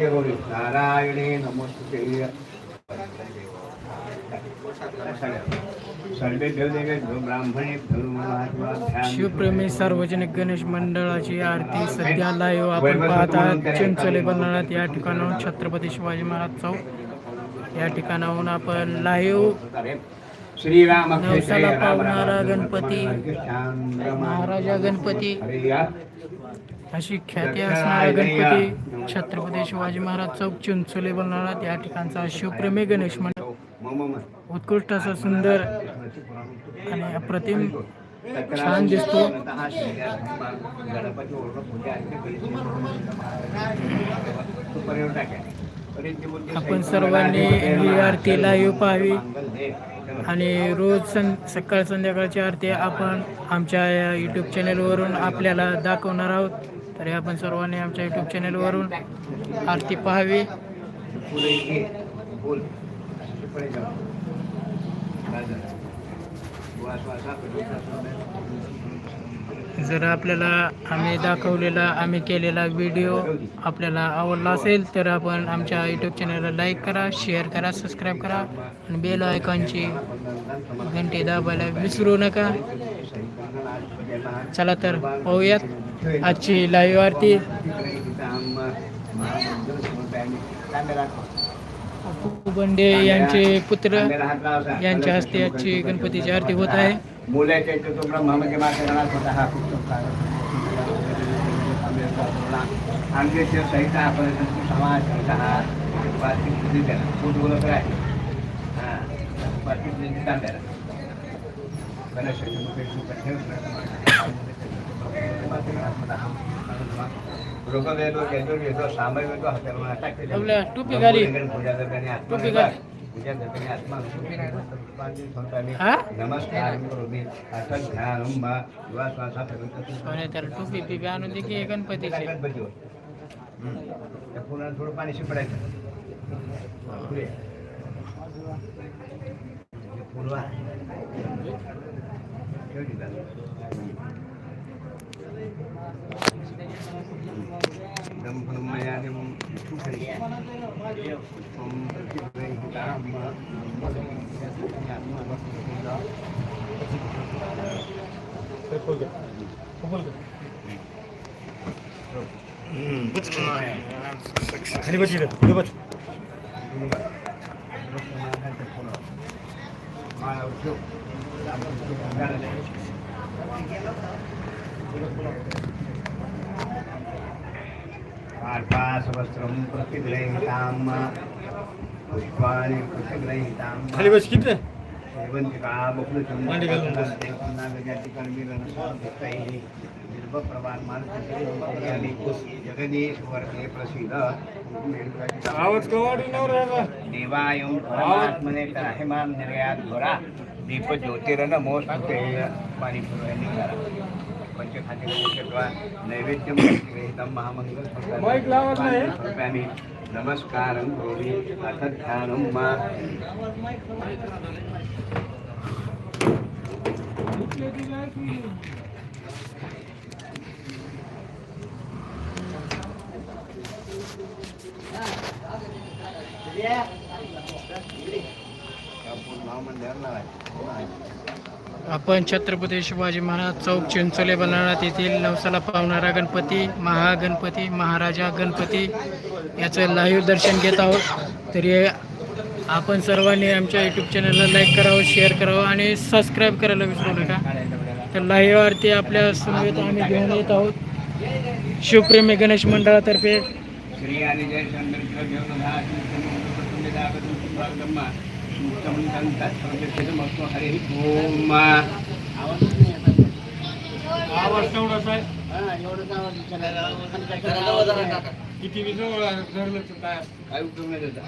नारायणे ब्राह्मणे शिवप्रेमी सार्वजनिक गणेश मंडळाची आरती सध्या लाईव्ह आपण पाहत आहात. चिंचोली बंधनात या ठिकाणाहून छत्रपती शिवाजी महाराज चौक. या ठिकाणाहून आपण लाईव्ह श्रीराम नवसाला पावणारा गणपती महाराजा गणपती. अशी ख्याती असणारा गणपती छत्रपती शिवाजी महाराज चौक चिंचोली बंधनात या ठिकाणचा शिवप्रेमी गणेश मंडळ. उत्कृष्ट असा सुंदर आणि अप्रतिम छान दिसतो. आपण सर्वांनी ही आरती लाईव्ह पाहावी. आणि रोज सं सकाळ संध्याकाळची आरती आपण आमच्या या यूट्यूब चॅनलवरून आपल्याला दाखवणार आहोत. तरी आपण सर्वांनी आमच्या यूट्यूब चॅनलवरून आरती पाहावी. जर आपल्याला आम्ही दाखवलेला आम्ही केलेला व्हिडिओ आपल्याला आवडला असेल तर आपण आमच्या यूट्यूब चॅनलला लाईक करा शेअर करा सबस्क्राईब करा आणि बेल आयकॉनची घंटी दाबायला विसरू नका. चला तर पाहूयात. आजची लाईव्ह आरती बंडे यांचे पुत्र यांच्या हस्ते आजची गणपतीची आरती होत आहे. मुलाच्या इथे तो ब्रह्मामध्ये माझ्या गणात होता हा खूप आमच्या सहित आपण समाज सहित हा वार्षिक बुद्धी त्याला खूप बोलत आहे हां वार्षिक बुद्धी तांब्याला गणेश आपल्या टोपी घाली. टोपी घाल. हा? नमस्कार करोमि अथ ध्यानं वा युवा श्वासा प्रवृत्त आणि त्याला टोपी बिपी आणून दे की गणपतीची गणपतीवर हम्म. त्या फुलाला थोडं पाणी शिपडायचं पुढे. हे फुलं आहे. ठेव तिथं. इदं ब्रह्मयानं सुखरी. पुष्पं प्रतिगृहीतां. खाली बस इथं, इथं बस. वस्त्रं प्रतिगृहीतां पुष्पाणि प्रतिगृहीतां खाली बस किती शेवंतिका बकुळचंद्र मांडी जगदीश वर्गे प्रसिद्ध देवायं परमात्मने निर्यात घोरा. दीप ज्योतिरनमोस्तुते पाणी पुरवणी करा पंचखाद्य नैवेद्यं गृहीतं महामंगल माईक लावत नाही. समर्पयामि नमस्कारं करोमि अथ ध्यानं मा आपण छत्रपती शिवाजी महाराज चौक चिंचोले बनाळा येथील नवसाला पावणारा गणपती महागणपती महाराजा गणपती याचं लाईव्ह दर्शन घेत आहोत. तरी आपण सर्वांनी आमच्या यूट्यूब चॅनलला लाईक करावं शेअर करावं आणि सबस्क्राईब करायला विसरू नका. तर लाईव्ह आरती आपल्या समवेत आम्ही घेऊन येत आहोत. शिवप्रेमी गणेश मंडळातर्फे. श्री आणि जय हरे ओम आवाज तेवढाच किती धरलं काय उपयोग नाही त्याचा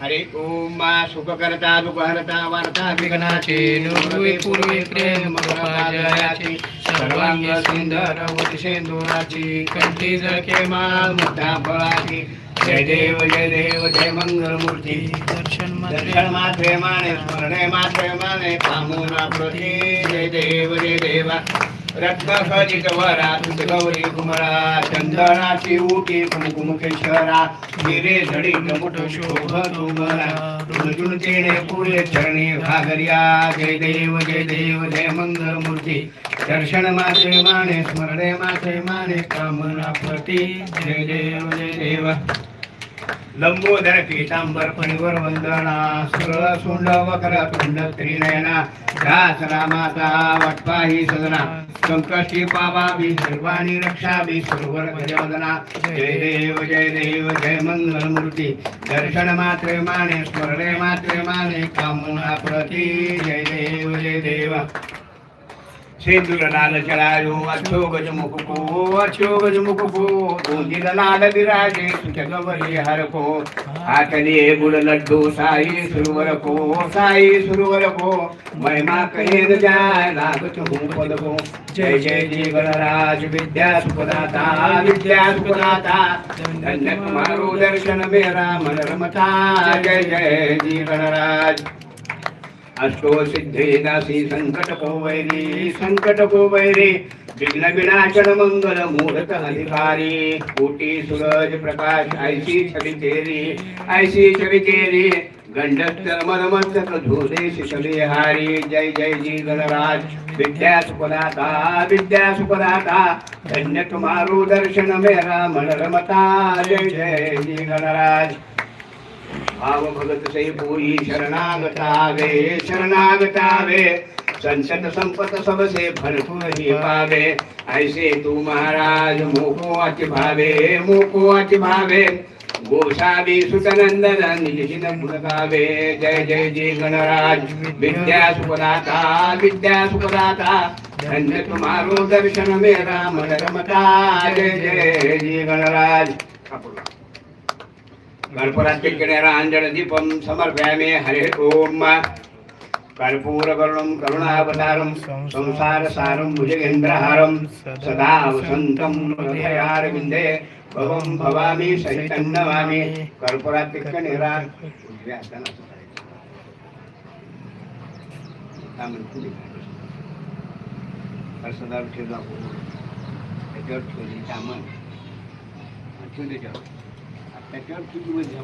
हरे ओम सुख करता दुःख वार्ता विघ्नाचे नुर्वे पूर्वे प्रेम कृपाजयाची सर्वांग सुंदर होती शेंदुराची कंठी जळके माळ मोठा फळाची जय देव जय देव जय मंगल मूर्ती दर्शन दर्शन मात्रे माने स्मरणे मात्रे माने कामूना प्रती। जय देव जय देवा। रत्न खजित वरा गौरी कुमरा चंदनाची उटी कुमकुम केशरा हिरे जडी मुठ शोभ तुमरा। रुजुन तेणे पुरे चरणी भागरिया। जय देव जय देव जय मंगल मूर्ती दर्शन मात्रे माने स्मरणे मात्रे माने कामना प्रती। जय देव जय देव। लंबोदर पीतांबर परिवर वंदना सरळ सुंड वक्र तुंड त्रिनयना दास रामाता वटपाही सदना संकष्टी पावा बी सर्वाणी रक्षा बी सर्वर जय देव जय देव जय मंगल मूर्ती दर्शन मात्रे माने स्मरणे मात्रे माने कामना प्रती। जय देव जय देव। सेंदूर लाल चळायो अक्षो गजमुखो अक्षो गजमुखो दोंदील लाल विराजे सुचक वरी हरको हातली गुड लड्डू साई सुरवर को साई सुरवर को महिमा कहेन जाय लागत हूँ पद को जय जय जय गणराज विद्या सुपदाता विद्या सुपदाता धन्य तुम्हारो दर्शन संकट को वैरी संकट को वैरी विघ्न मंगल मूर्त अधिकारी कोटि सूरज प्रकाश ऐसी छवि तेरी ऐसी छवि तेरी गंडस्तर मदमस्तक धूले शिशले जय जय जी गणराज विद्या सुपदाता विद्या सुपदाता धन्य तुम्हारो दर्शन मेरा मन रमता जय जय जी गणराज भाव भगत से पूरी शरणागतावे शरणागतावे संसद संपत सबसे भरपूर ही पावे। ऐसे तू महाराज मोको अति भावे मोको अति भावे गोसावी, सुतनंदन निजिन मुलगावे। जय जय जय, गणराज। विद्या सुपदाता विद्या सुपदाता। धन्य तुम्हारो दर्शन मेरा मन रमता जय जय जय गणराज। कर्पूरांजन दीपम समर्पयामि। हरे ओम। कर्पूरवर्णं करुणावतारं संसारसारं भुजगेन्द्रहारं सदा वसन्तं हृदयारविन्दे भवं भवामि सहितं नमामि। कर्पूरात्यक्तनिरा ठेवला त्याच्यावर ठेवली कामं त्याच्यावर त्याच्यावर किती मध्ये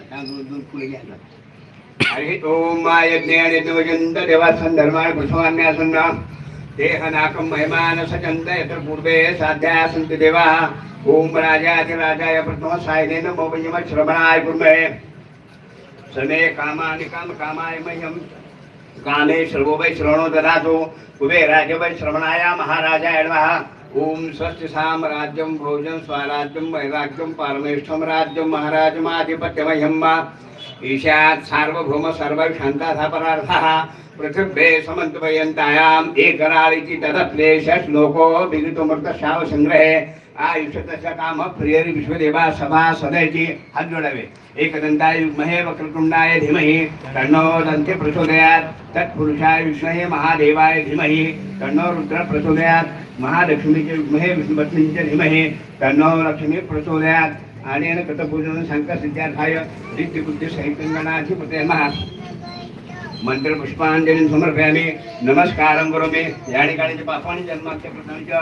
आता दोन पुढे घ्यायला. हरि ओम यत्र पूर्वे साध्याः सन्ति देवाः। ॐ राजाधिराजाय राजाय प्रथम सायनेन मोबयम श्रवणाय कुर्महे। समे कामानि काम कामाय मह्यं कामे सर्वो वै श्रवणो ददातु। कुबे राजवै श्रवणाय महाराजाय नमः। ओम स्वस्ति साम्राज्यम भोजन स्वराज्यं राज्यम पारमेष्ठं राज्यं महाराजमाधिपत्यमह्यं ईशात सार्वभौम सर्वशान्ताः परार्थः पृथिव्ये समन्तपयन्तायाम् एकराळिति तदप्लेश श्लोको विगतमृतशावसङ्ग्रहे आयुष्यतस्य काम प्रियरी विश्वदेवा सभा सदैति हात जोडावे एकदंताय महे वक्रतुंडाय धीमहि तन्नो दन्ते प्रचोदयात्। तत्पुरुषाय विष्णवे महादेवाय धीमहि तन्नो रुद्र प्रचोदयात्। महालक्ष्मीचे महे विष्णुपत्नीचे धीमहि तन्नो लक्ष्मी प्रचोदयात्। आणि कृतपूजन शंकरसिद्ध्यार्थाय नित्यबुद्धी सहितंगणाधिपते महा मंत्र पुष्पांजली समर्पयामि। नमस्कारं करोमि। या ठिकाणी जे पापाणी जन्माच्या प्रथमच्या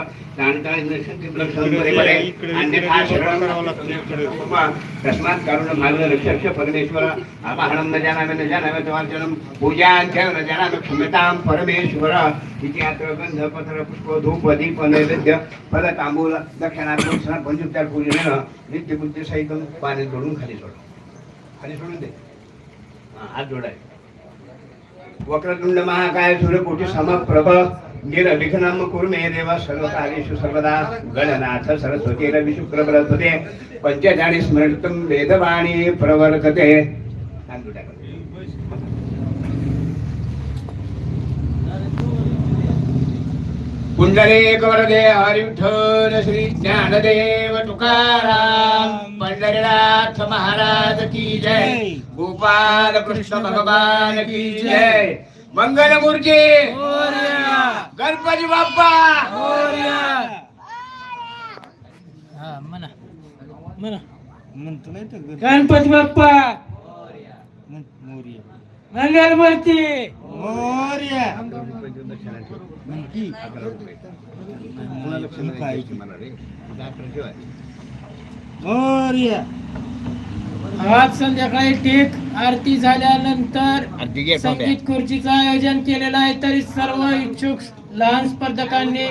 तस्मात् कारुण्य भागं रक्षक्ष परमेश्वर। आवाहनं न जानामि न जानामि तवार्चनं पूजाञ्च न जानामि क्षम्यतां परमेश्वर। इति अत्र गन्धपत्र पुष्प धूप दीप नैवेद्य फल तांबूल दक्षिणात्मक पंचोपचार पूजनेनं नित्यबुद्धीसहितं पाणी जोडून खाली सोड। खाली सोडून दे। हात जोडाय। वक्रतुंड महाकाय सूर्यकोटी समप्रभ निरभिघ्नम कुर्मे मे सर्व कार्येषु सर्वदा गणनाथ सरस्वती रवि शुक्र बृहस्पते। पंचजानि स्मृतं वेदवाणी प्रवर्तते। पुंडरीक कवरदे हरिविठ्ठल श्री ज्ञानदेव। तुकाराम पंढरीनाथ महाराज की जय. गोपाल कृष्ण भगवान की जय. मंगल मूर्ती. गणपती बाप्पा. म्हणा. म्हणा. म्हणतो नाही तर गणपती. बाप्पा. मोर्या. मंगलमूर्ती मोर्या. आज संध्याकाळी टेक आरती झाल्यानंतर संगीत खुर्चीचं आयोजन केलेलं आहे तरी सर्व इच्छुक लहान स्पर्धकांनी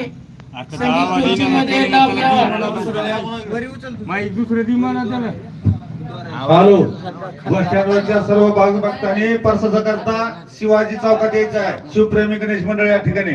संगीत खुर्चीमध्ये लाभ घ्यावा. दुसरं सर्व भाग भक्तांनी परसाचा करता शिवाजी चौकात यायचं आहे. शिवप्रेमी गणेश मंडळ या ठिकाणी.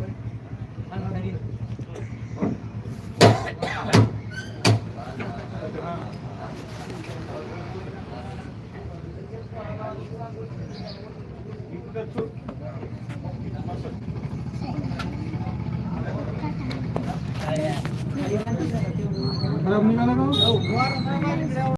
का